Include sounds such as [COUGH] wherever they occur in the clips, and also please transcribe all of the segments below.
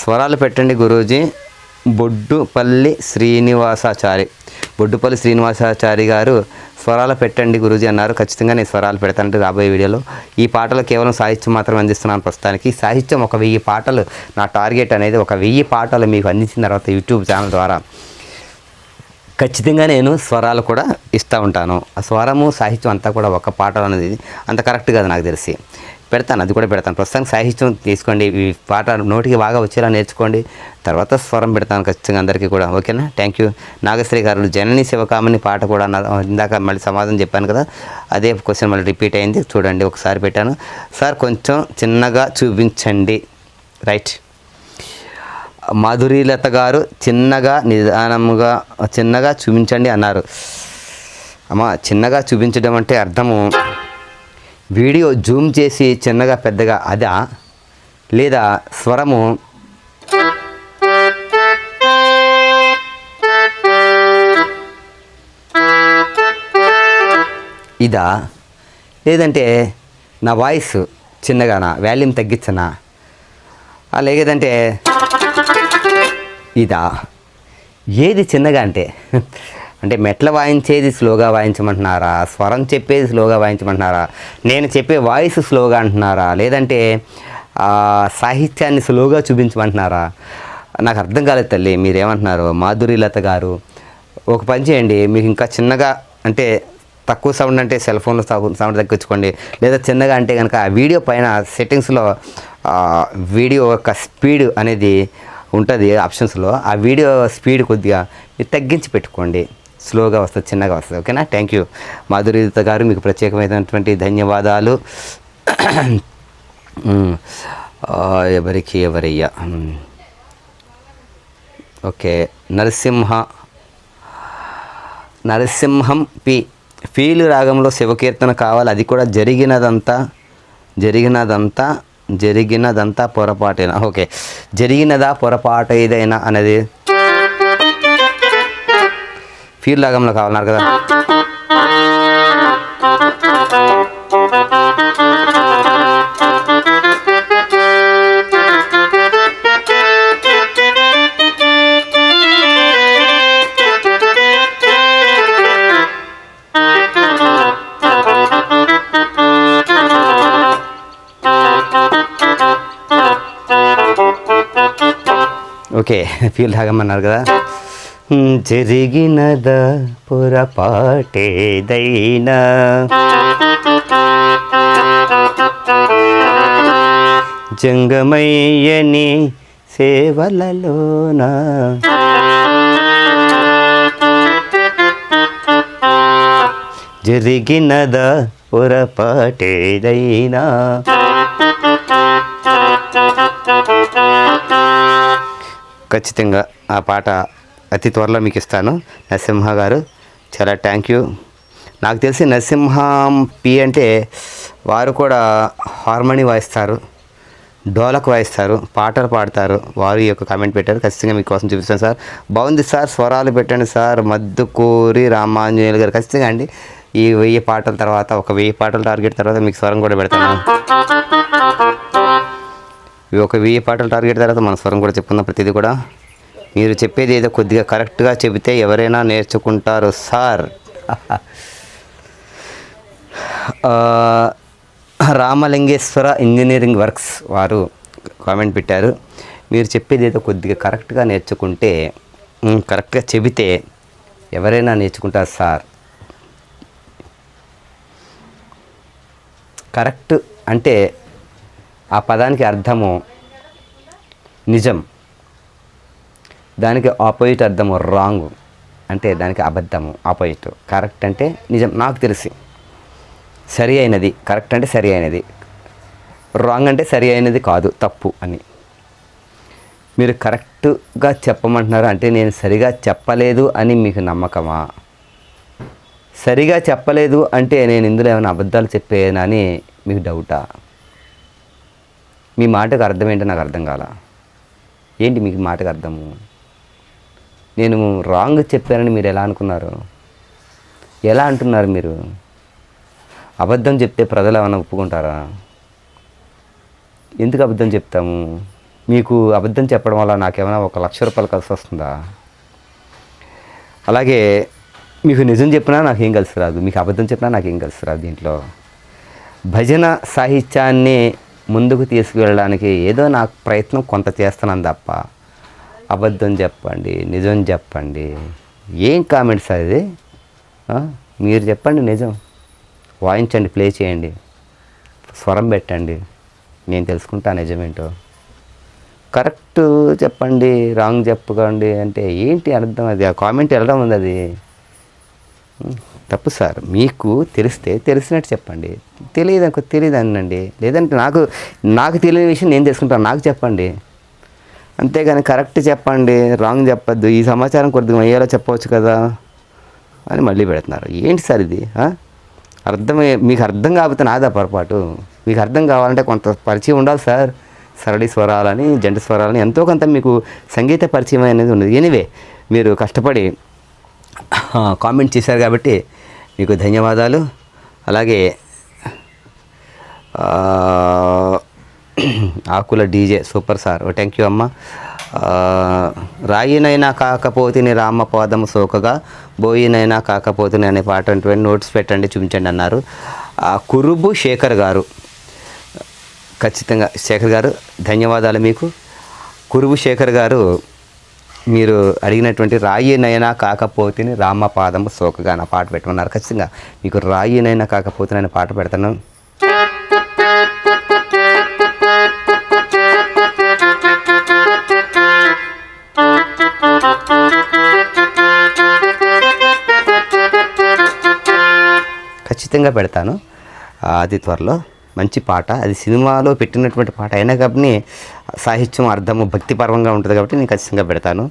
స్వరాలు పెట్టండి గురూజీ. బొడ్డుపల్లి శ్రీనివాసాచారి. బొడ్డుపల్లి శ్రీనివాసాచారి గారు స్వరాలు పెట్టండి గురూజీ అన్నారు. ఖచ్చితంగా నేను స్వరాలు పెడతానంటే రాబోయే వీడియోలో. ఈ పాటలు కేవలం సాహిత్యం మాత్రమే అందిస్తున్నాను ప్రస్తుతానికి. సాహిత్యం ఒక వెయ్యి పాటలు నా టార్గెట్ అనేది ఒక వెయ్యి పాటలు మీకు అందించిన తర్వాత యూట్యూబ్ ఛానల్ ద్వారా. ఖచ్చితంగా నేను స్వరాలు కూడా ఇస్తూ ఉంటాను. ఆ స్వరము సాహిత్యం అంతా కూడా ఒక పాట అనేది అంత కరెక్ట్ కాదు నాకు తెలిసి. పెడతాను అది కూడా పెడతాను. ప్రస్తుతానికి సాహిత్యం తీసుకోండి ఈ పాట నోటికి బాగా వచ్చేలా నేర్చుకోండి. తర్వాత స్వరం పెడతాను ఖచ్చితంగా అందరికీ కూడా ఓకేనా? థ్యాంక్ యూ నాగశ్రీ గారు జనని శివకామని పాట కూడా ఇందాక మళ్ళీ సమాధానం చెప్పాను కదా అదే క్వశ్చన్ మళ్ళీ రిపీట్ అయింది చూడండి ఒకసారి పెట్టాను. సార్ కొంచెం చిన్నగా చూపించండి. రైట్ మాధురీలత గారు చిన్నగా నిదానముగా చిన్నగా చూపించండి అన్నారు. అమ్మ చిన్నగా చూపించడం అంటే అర్థము. వీడియో జూమ్ చేసి చిన్నగా పెద్దగా అదా? లేదా స్వరము ఇదా? లేదంటే నా వాయిస్ చిన్నగానా? వాల్యూమ్ తగ్గించనా? ఆ, లేదంటే ఇదా? ఏది చిన్నగా అంటే? అంటే మెట్ల వాయించేది స్లోగా వాయించమంటున్నారా? స్వరం చెప్పేది స్లోగా వాయించమంటున్నారా? నేను చెప్పే వాయిస్ స్లోగా అంటున్నారా? లేదంటే సాహిత్యాన్ని స్లోగా చూపించమంటున్నారా? నాకు అర్థం కాలేదు తల్లి మీరేమంటున్నారు? మాధురీలత గారు ఒక పని చేయండి మీకు ఇంకా చిన్నగా అంటే తక్కువ సౌండ్ అంటే సెల్ ఫోన్లో సౌండ్ సౌండ్ తగ్గించుకోండి లేదా చిన్నగా అంటే కనుక ఆ వీడియో పైన సెట్టింగ్స్లో వీడియో యొక్క స్పీడ్ అనేది ఉంటుంది ఆప్షన్స్లో ఆ వీడియో స్పీడ్ కొద్దిగా మీరు తగ్గించి పెట్టుకోండి. స్లోగా వస్తుంది చిన్నగా వస్తుంది ఓకేనా? థ్యాంక్ యూ మాధురీత గారు మీకు ప్రత్యేకమైనటువంటి ధన్యవాదాలు. [CLEARS THROAT] ఎవరికి ఎవరయ్యా? ఓకే. నరసింహ నరసింహం పి ఫీలు రాగంలో శివకీర్తన కావాలి అది కూడా జరిగినదంతా జరిగినదంతా జరిగినదంతా పొరపాటేనా? ఓకే. జరిగినదా పొరపాటు ఏదైనా అనేది ఫీల్ రాగంలో కావాలన్నారు కదా ఓకే ఫీల్ రాగమన్నారు కదా హ్మ్, జరిగినద పొరపాటేదైనా. జంగమయ్యని సేవలలోన. జరిగినద పొరపాటేదైనా. ఖచ్చితంగా ఆ పాట అతి త్వరలో మీకు ఇస్తాను. నరసింహ గారు చాలా థ్యాంక్ యూ నాకు తెలిసి నరసింహం పి అంటే వారు కూడా హార్మోని వాయిస్తారు డోలకు వాయిస్తారు పాటలు పాడతారు. వారు ఈ యొక్క కామెంట్ పెట్టారు. ఖచ్చితంగా మీకోసం చూపిస్తాను సార్. బాగుంది సార్ స్వరాలు పెట్టండి సార్. మద్దుకూరి రామాంజనేయులు గారు ఖచ్చితంగా అండి. ఈ వెయ్యి పాటల తర్వాత ఒక వెయ్యి పాటల టార్గెట్ తర్వాత మీకు స్వరం కూడా పెడతాను. ఈ ఒక వెయ్యి పాటల టార్గెట్ తర్వాత మన స్వరం కూడా చెప్పుకుందాం ప్రతిదీ కూడా. మీరు చెప్పేది ఏదో కొద్దిగా కరెక్ట్గా చెబితే ఎవరైనా నేర్చుకుంటారు సార్. రామలింగేశ్వర ఇంజనీరింగ్ వర్క్స్ వారు కామెంట్ పెట్టారు. మీరు చెప్పేది ఏదో కొద్దిగా కరెక్ట్గా నేర్చుకుంటే కరెక్ట్గా చెబితే ఎవరైనా నేర్చుకుంటారు సార్. కరెక్ట్ అంటే ఆ పదానికి అర్థము నిజం. దానికి ఆపోజిట్ అర్థము రాంగ్ అంటే దానికి అబద్ధము ఆపోజిట్ కరెక్ట్ అంటే నిజం నాకు తెలిసి. సరి అయినది కరెక్ట్ అంటే సరి అయినది రాంగ్ అంటే సరి అయినది కాదు తప్పు అని. మీరు కరెక్ట్గా చెప్పమంటున్నారు అంటే నేను సరిగా చెప్పలేదు అని మీకు నమ్మకమా? సరిగా చెప్పలేదు అంటే నేను ఇందులో ఏమైనా అబద్ధాలు చెప్పేనని మీకు డౌటా మీ మాటకు అర్థం ఏంటో నాకు అర్థం కాల? ఏంటి మీకు మాటకు అర్థము? నేను రాంగ్ చెప్పానని మీరు ఎలా అనుకున్నారు? ఎలా అంటున్నారు మీరు? అబద్ధం చెప్తే ప్రజలు ఏమైనా ఒప్పుకుంటారా? ఎందుకు అబద్ధం చెప్తాము? మీకు అబద్ధం చెప్పడం వల్ల నాకేమైనా ఒక లక్ష రూపాయలు కలిసి వస్తుందా? అలాగే మీకు నిజం చెప్పినా నాకేం కలిసి రాదు. మీకు అబద్ధం చెప్పినా నాకేం కలిసి రాదు దీంట్లో. భజన సాహిత్యాన్ని ముందుకు తీసుకువెళ్ళడానికి ఏదో నాకు ప్రయత్నం కొంత చేస్తున్నాను తప్ప. అబద్ధం చెప్పండి నిజం చెప్పండి. ఏం కామెంట్స్ అది మీరు చెప్పండి నిజం. వాయించండి ప్లే చేయండి. స్వరం పెట్టండి. నేను తెలుసుకుంటా నిజమేంటో. కరెక్ట్ చెప్పండి రాంగ్ చెప్పకండి అంటే ఏంటి అర్థం అది? ఆ కామెంట్ వెళ్ళడం ఉంది అది? తప్పు సార్. మీకు తెలిస్తే తెలిసినట్టు చెప్పండి. తెలియదు అనుకో తెలియదు అనండి. లేదంటే నాకు నాకు తెలియని విషయం నేను తెలుసుకుంటాను. నాకు చెప్పండి. అంతేగాని కరెక్ట్ చెప్పండి రాంగ్ చెప్పద్దు ఈ సమాచారం కొద్దిగా అయ్యేలా చెప్పవచ్చు కదా అని మళ్ళీ పెడుతున్నారు. ఏంటి సార్ ఇది? అర్థమే మీకు అర్థం కాకపోతే నాదా పొరపాటు. మీకు అర్థం కావాలంటే కొంత పరిచయం ఉండాలి సార్. సరళి స్వరాలని జంట స్వరాలని ఎంతో కొంత మీకు సంగీత పరిచయం అనేది ఉన్నది. ఎనివే మీరు కష్టపడి కామెంట్ చేశారు కాబట్టి మీకు ధన్యవాదాలు. అలాగే [CLEARS THROAT] Akula DJ super sir. Thank you అమ్మ. రాయినైనా కాకపోతిని రామ పాదము సోకగా బోయినైనా కాకపోతిని అనే పాట అంటే నోట్స్ పెట్టండి చూపించండి అన్నారు. కురుబు శేఖర్ గారు. ఖచ్చితంగా శేఖర్ గారు ధన్యవాదాలు మీకు. కురుబు శేఖర్ గారు మీరు అడిగినటువంటి రాయినైనా కాకపోతేని రామపాదము సోకగా అన్న పాట పెట్టమన్నారు ఖచ్చితంగా మీకు రాయినైనా కాకపోతే నేను పాట పెడతాను. ఖచ్చితంగా పెడతాను. ఆ, అతి త్వరలో. మంచి పాట. అది సినిమాలో పెట్టినటువంటి పాట అయినా కాబట్టి సాహిత్యం అర్థము భక్తిపరంగా ఉంటుంది కాబట్టి నేను ఖచ్చితంగా పెడతాను.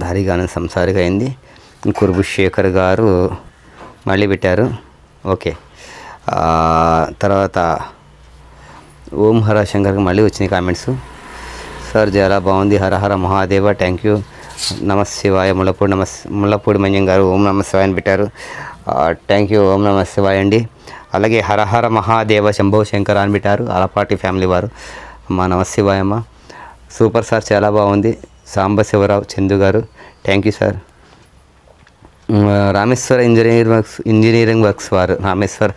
దారిగానం సంసారిగా అయింది. కురుబు శేఖర్ గారు మళ్ళీ పెట్టారు. ఓకే. తర్వాత ఓం హర శంకర్కి మళ్ళీ వచ్చినాయి కామెంట్స్. సార్ చాలా బాగుంది. హర హర మహాదేవ. Thank you. నమశివాయ ముళ్ళపూడి నమస్ ముళ్ళపూడి మంజం గారు ఓం నమశివాయ అని పెట్టారు. థ్యాంక్ యూ ఓం నమ శివాయ అండి. అలాగే హరహర మహాదేవ శంభో శంకర్ అని పెట్టారు అలపాటి ఫ్యామిలీ వారు. మా నమ శివాయమ్మ సూపర్ సార్ చాలా బాగుంది. Sambasivarao Chandu garu thank you sir Rameswara engineering works engineering works వారు రామేశ్వర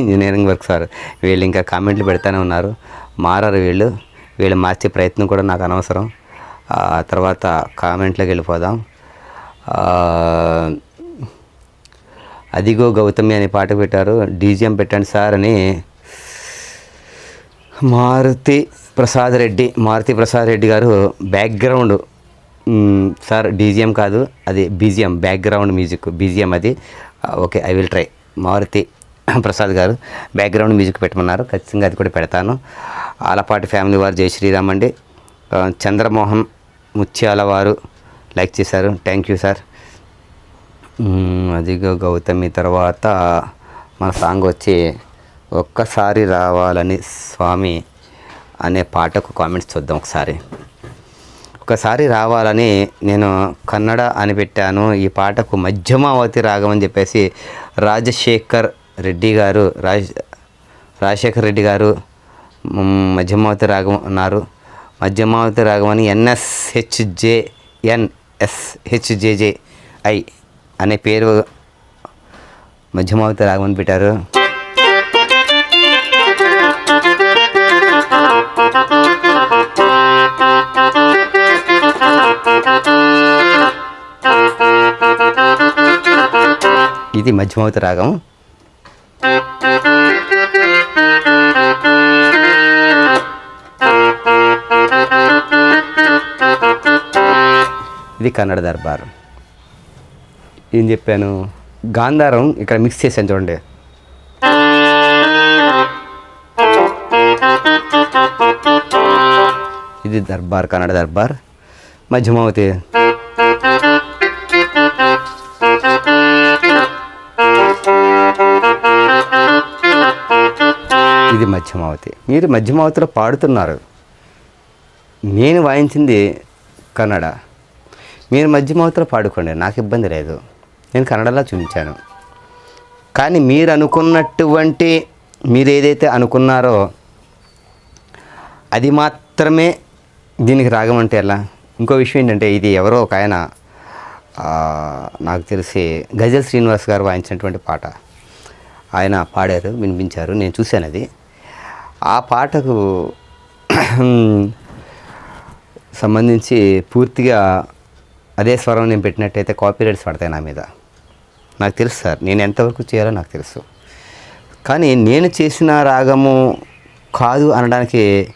ఇంజనీరింగ్ వర్క్స్ వారు. వీళ్ళు ఇంకా కామెంట్లు పెడతానే ఉన్నారు. మారారు వీళ్ళు. వీళ్ళు మార్చే ప్రయత్నం కూడా నాకు అనవసరం. తర్వాత కామెంట్లోకి వెళ్ళిపోదాం. అదిగో గౌతమి అనే పాట పెట్టారు. డీజీఎం పెట్టండి సార్ అని మారుతి ప్రసాద్ రెడ్డి మారుతి ప్రసాద్ రెడ్డి గారు బ్యాక్గ్రౌండ్ సార్ డీజీఎం కాదు అది బీజిఎం బ్యాక్గ్రౌండ్ మ్యూజిక్ బీజిఎం అది. Okay I will try Maruthi Prasad garu background music పెట్టమన్నారు. ఖచ్చితంగా అది కూడా పెడతాను. ఆలపాటి ఫ్యామిలీ వారు జై శ్రీరామ్ అండి. చంద్రమోహన్ ముత్యాల వారు లైక్ చేశారు. థ్యాంక్ యూ సార్ అదిగో గౌతమి తర్వాత మన సాంగ్ వచ్చి ఒక్కసారి రావాలని స్వామి అనే పాటకు కామెంట్స్ చూద్దాం ఒకసారి. ఒకసారి రావాలని నేను కన్నడ అని పెట్టాను ఈ పాటకు మధ్యమావతి రాగం అని చెప్పేసి రాజశేఖర్ రెడ్డి గారు రాజ్ రాజశేఖర్ రెడ్డి గారు మధ్యమావతి రాగం అన్నారు. మధ్యమావతి రాగం అని ఎన్ఎస్హెచ్జే ఐ అనే పేరు మధ్యమావతి రాగం అని పెట్టారు. ఇది మధ్యమావతి రాగం ఇది కన్నడ దర్బార్. ఏం చెప్పాను? గాంధారం ఇక్కడ మిక్స్ చేశాను చూడండి. ఇది దర్బార్ కన్నడ దర్బార్. మధ్యమావతి. ఇది మధ్యమావతి. మీరు మధ్యమావతిలో పాడుతున్నారు. నేను వాయించింది కన్నడ. మీరు మధ్యమావతిలో పాడుకోండి నాకు ఇబ్బంది లేదు. నేను కన్నడలో చూపించాను. కానీ మీరు అనుకున్నటువంటి మీరు ఏదైతే అనుకున్నారో అది మాత్రమే దీనికి రాగం అంటే ఎలా? ఇంకో విషయం ఏంటంటే ఇది ఎవరో ఒక ఆయన నాకు తెలిసి గజల్ శ్రీనివాస్ గారు వాయించినటువంటి పాట. ఆయన పాడారు వినిపించారు నేను చూశాను అది. ఆ పాటకు సంబంధించి పూర్తిగా అదే స్వరం నేను పెట్టినట్టయితే కాపీరైట్స్ పడతాయి నా మీద. నాకు తెలుసు సార్. నేను ఎంతవరకు చేయాలో నాకు తెలుసు. కానీ నేను చేసిన రాగము కాదు అనడానికి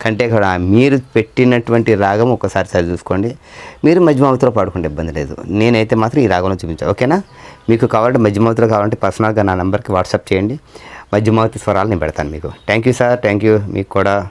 కంటే కూడా మీరు పెట్టినటువంటి రాగం ఒకసారి సరి చూసుకోండి. మీరు మధ్యమావతిలో పాడుకుంటే ఇబ్బంది లేదు. నేనైతే మాత్రం ఈ రాగంలో చూపించాను ఓకేనా? మీకు కావాలంటే మధ్యమావతిలో కావాలంటే పర్సనల్గా నా నెంబర్కి వాట్సాప్ చేయండి. మధ్యమావతి స్వరాలు నేను పెడతాను మీకు. Thank you sir. Thank you. మీకు కూడా